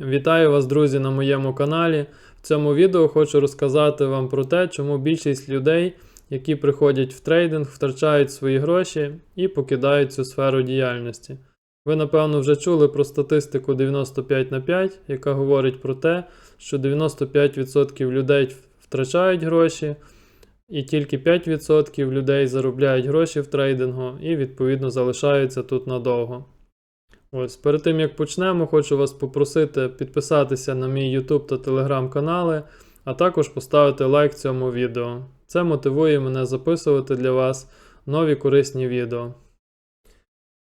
Вітаю вас, друзі, на моєму каналі. В цьому відео хочу розказати вам про те, чому більшість людей, які приходять в трейдинг, втрачають свої гроші і покидають цю сферу діяльності. Ви, напевно, вже чули про статистику 95 на 5, яка говорить про те, що 95% людей втрачають гроші, і тільки 5% людей заробляють гроші в трейдингу і, відповідно, залишаються тут надовго. Ось, перед тим як почнемо, хочу вас попросити підписатися на мій YouTube та Telegram канали, а також поставити лайк цьому відео. Це мотивує мене записувати для вас нові корисні відео.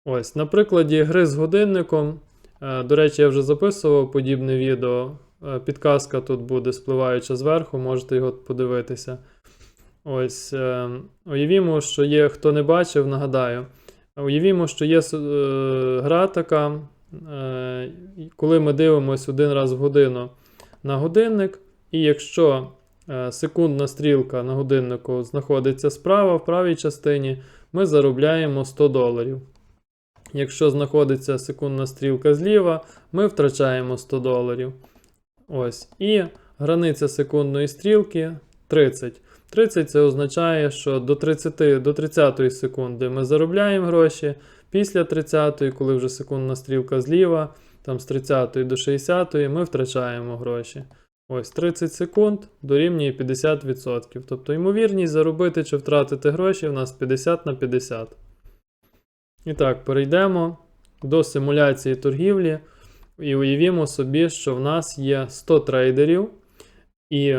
Ось, на прикладі гри з годинником. е, До речі, я вже записував подібне відео. Е, Підказка тут буде спливаюча зверху, можете його подивитися. Ось, е, уявімо, що є, хто не бачив, нагадаю. Уявімо, що є е, гра така, е, коли ми дивимося один раз в годину на годинник, і якщо е, секундна стрілка на годиннику знаходиться справа, в правій частині, ми заробляємо 100 доларів. Якщо знаходиться секундна стрілка зліва, ми втрачаємо 100 доларів. Ось. І границя секундної стрілки 30. 30 це означає, що до 30 до 30 секунди ми заробляємо гроші. Після 30, коли вже секундна стрілка зліва, там з 30 до 60 ми втрачаємо гроші. Ось 30 секунд дорівнює 50%. Тобто ймовірність заробити чи втратити гроші в нас 50 на 50. І так, перейдемо до симуляції торгівлі. І уявімо собі, що в нас є 100 трейдерів. І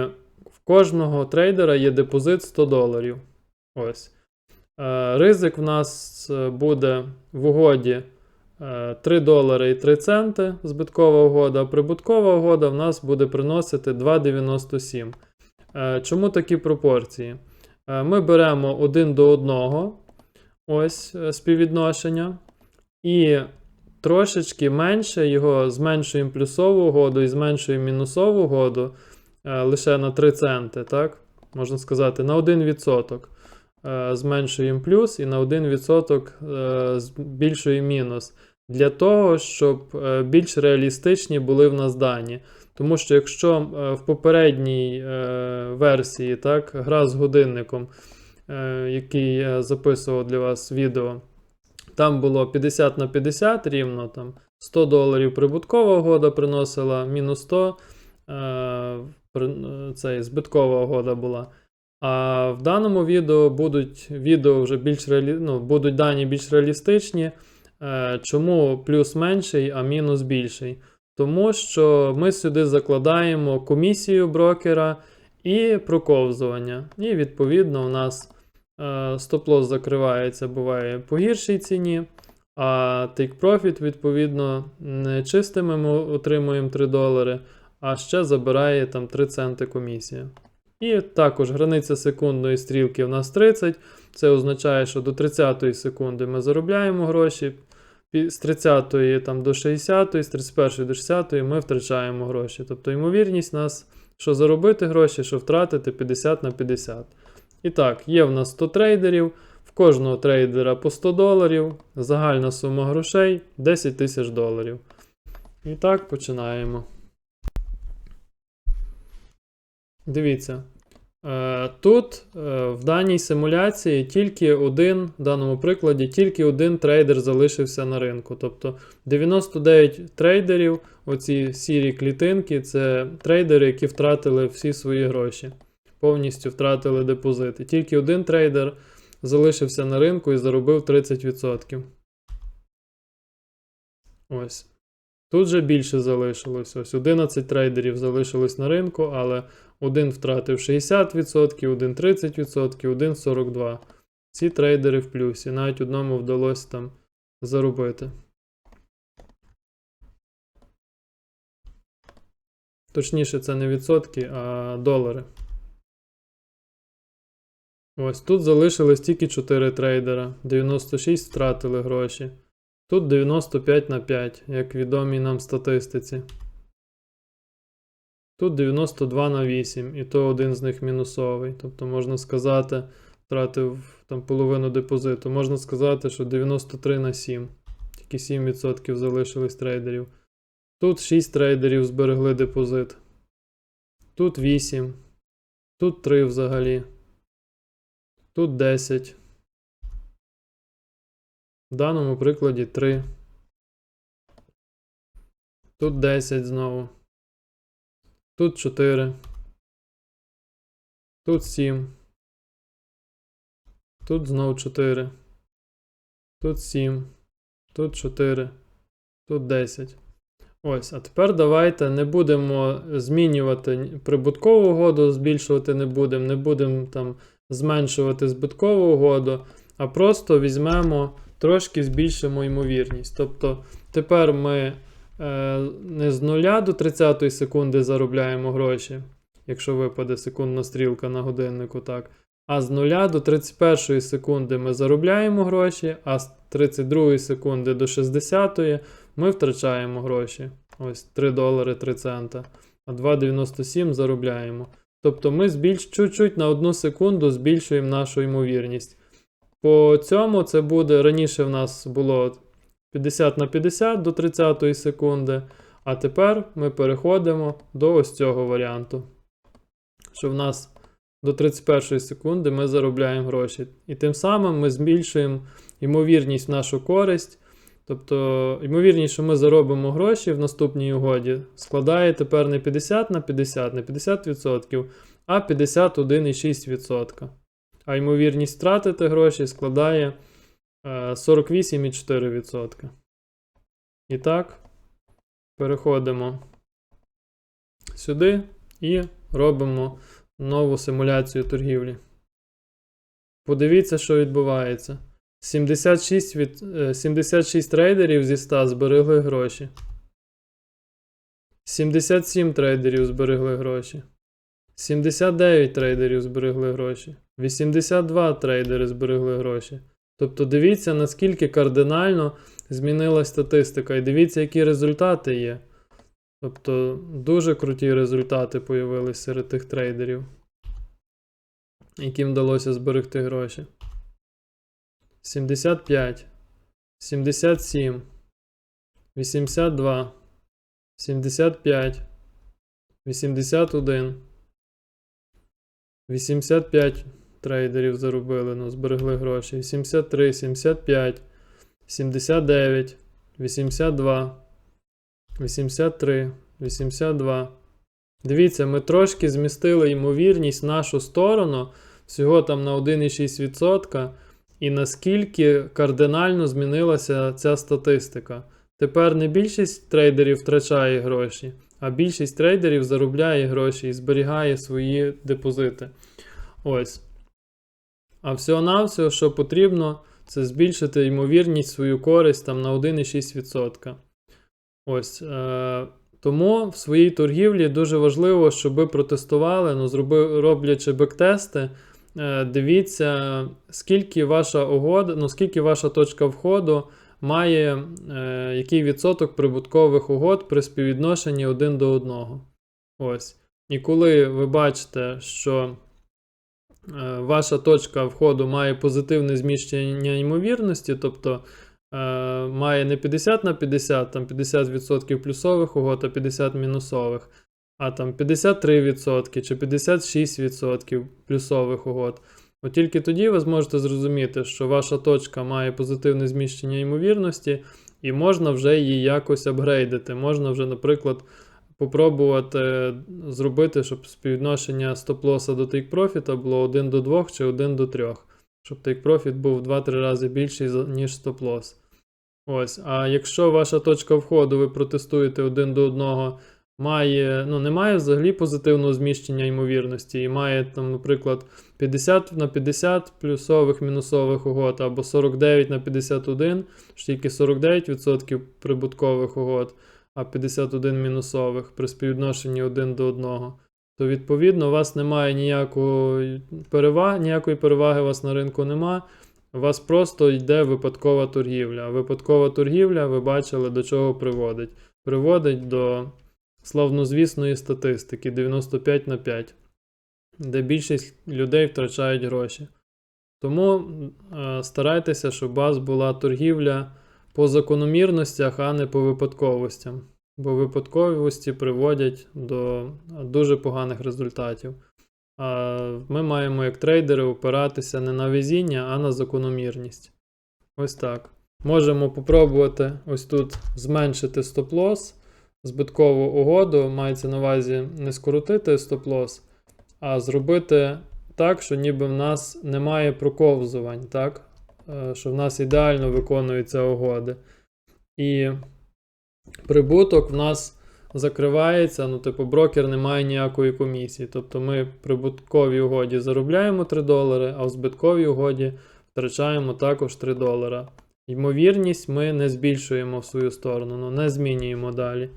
кожного трейдера є депозит 100 доларів. Ось. Е, Ризик в нас е, буде в угоді е, 3 долари і 3 центи збиткова угода, а прибуткова угода в нас буде приносити 2,97. Е, Чому такі пропорції? Е, Ми беремо 1 до 1 ось е, співвідношення. І трошечки менше його зменшуємо плюсову угоду і зменшуємо мінусову угоду е, лише на 3 центи, так? Можна сказати, на 1% е, зменшуємо плюс і на 1% е, збільшуємо мінус. Для того, щоб е, більш реалістичні були в нас дані. Тому що якщо е, в попередній е, версії так, гра з годинником, е, який я записував для вас відео, там було 50 на 50 рівно, там 100 доларів прибуткова угода приносила, мінус 100 цей, збиткова угода була. А в даному відео будуть відео вже більш реалі... ну, будуть дані більш реалістичні. Е, чому плюс менший, а мінус більший? Тому що ми сюди закладаємо комісію брокера і проковзування. І відповідно у нас е, стоп-лосс закривається, буває по гіршій ціні. А take profit, відповідно, чистими ми отримуємо 3 долари, а ще забирає там 3 центи комісія. І також границя секундної стрілки в нас 30. Це означає, що до 30 секунди ми заробляємо гроші. З 30 там, до 60, з 31 до 60 ми втрачаємо гроші. Тобто ймовірність нас, що заробити гроші, що втратити 50 на 50. І так, є в нас 100 трейдерів, в кожного трейдера по 100 доларів, загальна сума грошей 10 тисяч доларів. І так, починаємо. Дивіться. Е, Тут е, в даній симуляції тільки один, в даному прикладі, тільки один трейдер залишився на ринку. Тобто 99 трейдерів, оці сірі клітинки, це трейдери, які втратили всі свої гроші, повністю втратили депозити. Тільки один трейдер залишився на ринку і заробив 30%. Ось. Тут же більше залишилось. Ось 11 трейдерів залишилось на ринку, але один втратив 60%, один 30%, один 42%. Ці трейдери в плюсі. Навіть одному вдалося там заробити. Точніше, це не відсотки, а долари. Ось тут залишилось тільки 4 трейдера. 96 втратили гроші. Тут 95 на 5, як відомій нам статистиці. Тут 92 на 8, і то один з них мінусовий. Тобто, можна сказати, втратив там половину депозиту. Можна сказати, що 93 на 7. Тільки 7% залишились трейдерів. Тут 6 трейдерів зберегли депозит. Тут 8. Тут 3 взагалі. Тут 10. В даному прикладі 3. Тут 10 знову. Тут 4. Тут 7. Тут знову 4. Тут 7. Тут 4. Тут 10. Ось, а тепер давайте не будемо змінювати прибуткову угоду, збільшувати не будемо, не будемо там зменшувати збиткову угоду, а просто візьмемо трошки збільшимо ймовірність. Тобто тепер ми не з 0 до 30 секунди заробляємо гроші, якщо випаде секундна стрілка на годиннику, так. А з 0 до 31 секунди ми заробляємо гроші, а з 32 секунди до 60 ми втрачаємо гроші. Ось 3 долари 3 цента. А 2,97 заробляємо. Тобто ми збільш... чуть-чуть на одну секунду збільшуємо нашу ймовірність. По цьому це буде раніше в нас було 50 на 50 до 30 секунди. А тепер ми переходимо до ось цього варіанту. Що в нас до 31 секунди ми заробляємо гроші. І тим самим ми збільшуємо ймовірність в нашу користь. Тобто, ймовірність, що ми заробимо гроші в наступній угоді, складає тепер не 50 на 50, не 50%, а 51,6%. А ймовірність втратити гроші складає 48,4%. І так, переходимо сюди і робимо нову симуляцію торгівлі. Подивіться, що відбувається. 76, від, е, 76 трейдерів зі 100 зберегли гроші. 77 трейдерів зберегли гроші. 79 трейдерів зберегли гроші. 82 трейдери зберегли гроші. Тобто дивіться, наскільки кардинально змінилась статистика, і дивіться, які результати є. Тобто дуже круті результати появились серед тих трейдерів, яким вдалося зберегти гроші. 75, 77, 82, 75, 81, 85 трейдерів заробили, ну, зберегли гроші. 73, 75, 79, 82, 83, 82. Дивіться, ми трошки змістили ймовірність в нашу сторону, всього там на 1,6%. І наскільки кардинально змінилася ця статистика. Тепер не більшість трейдерів втрачає гроші, а більшість трейдерів заробляє гроші і зберігає свої депозити. Ось. А всього-навсього, що потрібно, це збільшити ймовірність свою користь там на 1,6%. Ось. Е- тому в своїй торгівлі дуже важливо, щоб ви протестували, ну, зроби, роблячи бектести. Е, дивіться, скільки ваша угода, ну скільки ваша точка входу має е, який відсоток прибуткових угод при співвідношенні один до одного. Ось. І коли ви бачите, що ваша точка входу має позитивне зміщення ймовірності, тобто е, має не 50 на 50, там 50% плюсових угод, а 50 мінусових а там 53% чи 56% плюсових угод. От тільки тоді ви зможете зрозуміти, що ваша точка має позитивне зміщення ймовірності, і можна вже її якось апгрейдити. Можна вже, наприклад, попробувати зробити, щоб співвідношення стоп-лоса до тейк-профіта було 1 до 2 чи 1 до 3, щоб тейк-профіт був в 2-3 рази більший, ніж стоп-лос. Ось, а якщо ваша точка входу ви протестуєте один до одного має, ну, не має взагалі позитивного зміщення ймовірності, і має, там, наприклад, 50 на 50 плюсових мінусових угод, або 49 на 51, що тільки 49% прибуткових угод, а 51 мінусових при співвідношенні 1 до 1. То, відповідно, у вас немає ніякої переваги, ніякої переваги у вас на ринку нема. У вас просто йде випадкова торгівля. А випадкова торгівля, ви бачили, до чого приводить. Приводить до славнозвісної статистики 95 на 5, де більшість людей втрачають гроші. Тому е, старайтеся, щоб у вас була торгівля по закономірностях, а не по випадковостям. бо випадковості приводять до дуже поганих результатів. Ми маємо як трейдери опиратися не на везіння, а на закономірність. Ось так. Можемо попробувати ось тут зменшити стоп-лосс, збиткову угоду, мається на увазі не скоротити стоп-лосс, а зробити так, що ніби в нас немає проковзувань, так? Е, що в нас ідеально виконуються угоди. І прибуток в нас закривається, ну, типу, брокер не має ніякої комісії. Тобто ми прибутковій угоді заробляємо 3 долари, а в збитковій угоді втрачаємо також 3 долара. Ймовірність ми не збільшуємо в свою сторону, ну не змінюємо далі.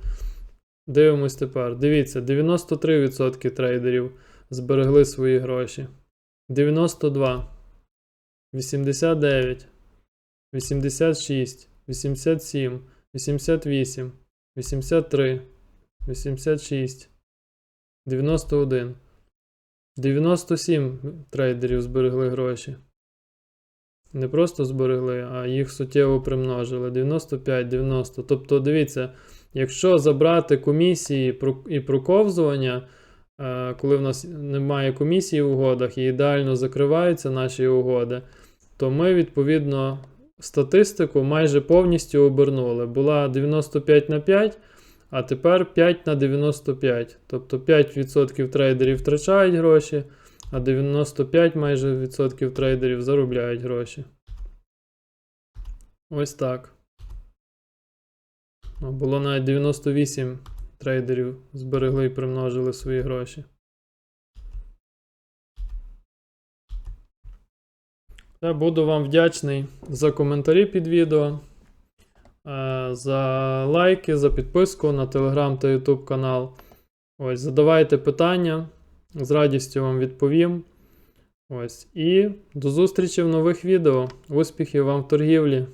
Дивимось тепер. Дивіться, 93% трейдерів зберегли свої гроші. 92, 89, 86, 87, 88, 83, 86, 91. 97 трейдерів зберегли гроші. Не просто зберегли, а їх суттєво примножили. 95, 90. Тобто, дивіться, якщо забрати комісії і проковзування, е, коли в нас немає комісії в угодах і ідеально закриваються наші угоди, то ми, відповідно, статистику майже повністю обернули. Була 95 на 5, а тепер 5 на 95. Тобто 5% трейдерів втрачають гроші, а 95% майже відсотків трейдерів заробляють гроші. Ось так. Ну, Було навіть 98 трейдерів зберегли і примножили свої гроші. Я буду вам вдячний за коментарі під відео, е, за лайки, за підписку на телеграм та ютуб канал. Ось, задавайте питання, з радістю вам відповім. Ось. І до зустрічі в нових відео. Успіхів вам в торгівлі!